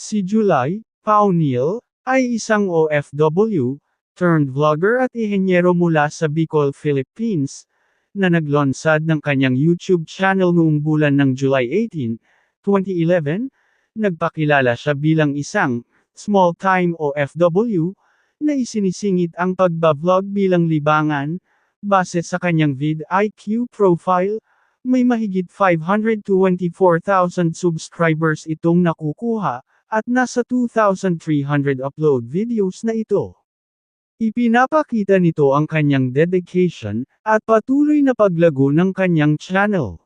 Si July Paunil ay isang OFW, turned vlogger at ihenyero mula sa Bicol, Philippines, na naglonsad ng kanyang YouTube channel noong bulan ng July 18, 2011, nagpakilala siya bilang isang small-time OFW na isinisingit ang pagbablog bilang libangan, base sa kanyang vidIQ profile, may mahigit 524,000 subscribers itong nakukuha, at nasa 2,300 upload videos na ito. Ipinapakita nito ang kanyang dedication, at patuloy na paglago ng kanyang channel.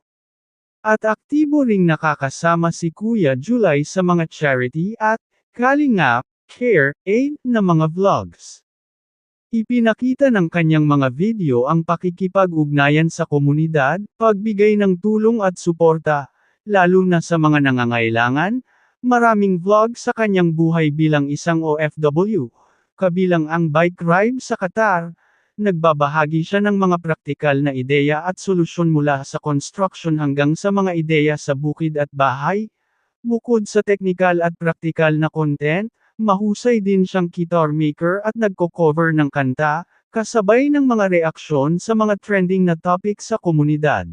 At aktibo ring nakakasama si Kuya July sa mga charity at Kalingap, Care, Aid na mga vlogs. Ipinakita ng kanyang mga video ang pakikipag-ugnayan sa komunidad, pagbigay ng tulong at suporta, lalo na sa mga nangangailangan, maraming vlog sa kanyang buhay bilang isang OFW, kabilang ang bike ride sa Qatar, nagbabahagi siya ng mga praktikal na ideya at solusyon mula sa construction hanggang sa mga ideya sa bukid at bahay. Bukod sa technical at praktikal na content, mahusay din siyang guitar maker at nagko-cover ng kanta, kasabay ng mga reaksyon sa mga trending na topic sa komunidad.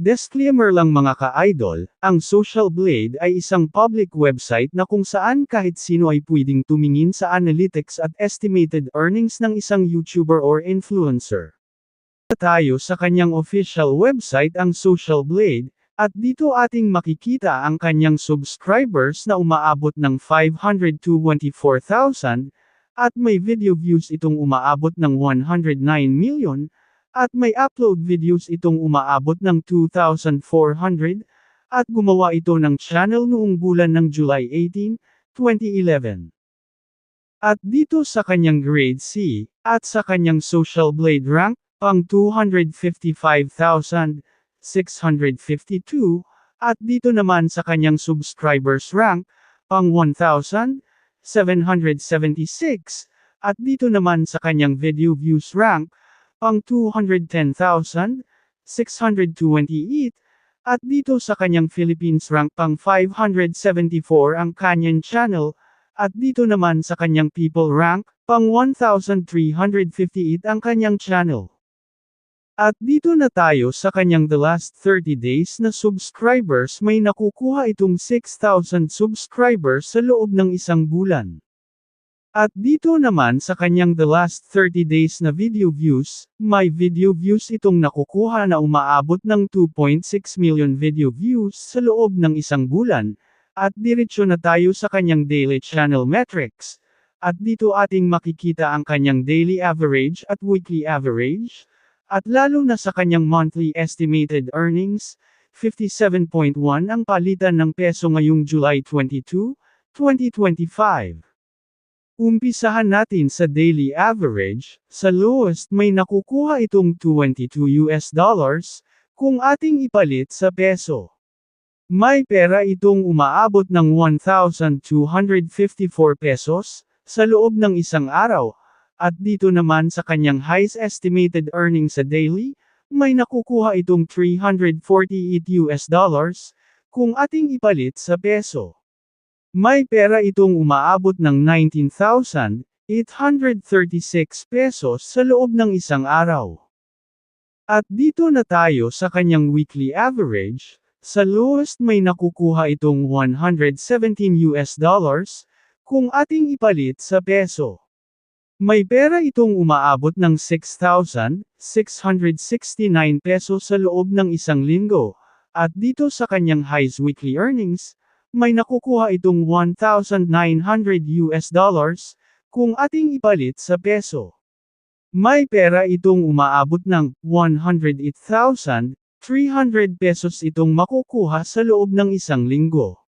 Disclaimer lang mga ka-idol, ang Social Blade ay isang public website na kung saan kahit sino ay pwedeng tumingin sa analytics at estimated earnings ng isang YouTuber or influencer. Tayo sa kanyang official website ang Social Blade, at dito ating makikita ang kanyang subscribers na umaabot ng 524,000, at may video views itong umaabot ng 109 million, at may upload videos itong umaabot ng 2,400, at gumawa ito ng channel noong bulan ng July 18, 2011. At dito sa kanyang grade C, at sa kanyang social blade rank, pang 255,652, at dito naman sa kanyang subscribers rank, pang 1,776, at dito naman sa kanyang video views rank, pang 210,628, at dito sa kanyang Philippines rank pang 574 ang kanyang channel, at dito naman sa kanyang people rank, pang 1,358 ang kanyang channel. At dito na tayo sa kanyang the last 30 days na subscribers may nakukuha itong 6,000 subscribers sa loob ng isang bulan. At dito naman sa kanyang the last 30 days na video views, may video views itong nakukuha na umaabot ng 2.6 million video views sa loob ng isang bulan, at diretsyo na tayo sa kanyang daily channel metrics. At dito ating makikita ang kanyang daily average at weekly average, at lalo na sa kanyang monthly estimated earnings, 57.1 ang palitan ng peso ngayong July 22, 2025. Umpisahan natin sa daily average, sa lowest may nakukuha itong 22 US dollars, kung ating ipalit sa peso. May pera itong umaabot ng 1,254 pesos, sa loob ng isang araw, at dito naman sa kanyang highest estimated earnings sa daily, may nakukuha itong 348 US dollars, kung ating ipalit sa peso. May pera itong umaabot ng 19,836 pesos sa loob ng isang araw. At dito na tayo sa kanyang weekly average, sa lowest may nakukuha itong 117 US dollars, kung ating ipalit sa peso. May pera itong umaabot ng 6,669 pesos sa loob ng isang linggo, at dito sa kanyang highest weekly earnings, may nakukuha itong 1,900 US dollars, kung ating ipalit sa peso. May pera itong umaabot ng 108,300 pesos itong makukuha sa loob ng isang linggo.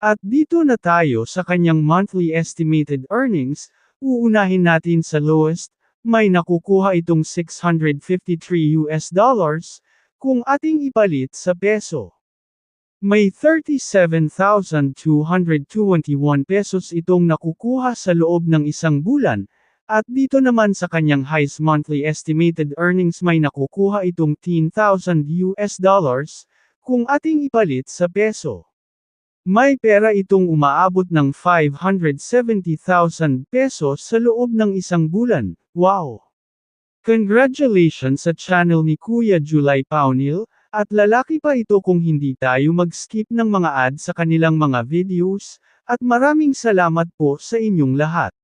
At dito na tayo sa kanyang monthly estimated earnings, uunahin natin sa lowest, may nakukuha itong 653 US dollars, kung ating ipalit sa peso. May 37,221 pesos itong nakukuha sa loob ng isang bulan, at dito naman sa kanyang highest monthly estimated earnings may nakukuha itong 10,000 US dollars, kung ating ipalit sa peso. May pera itong umaabot ng 570,000 pesos sa loob ng isang bulan, wow! Congratulations sa channel ni Kuya July Paunil, at lalaki pa ito kung hindi tayo mag-skip ng mga ads sa kanilang mga videos, at maraming salamat po sa inyong lahat.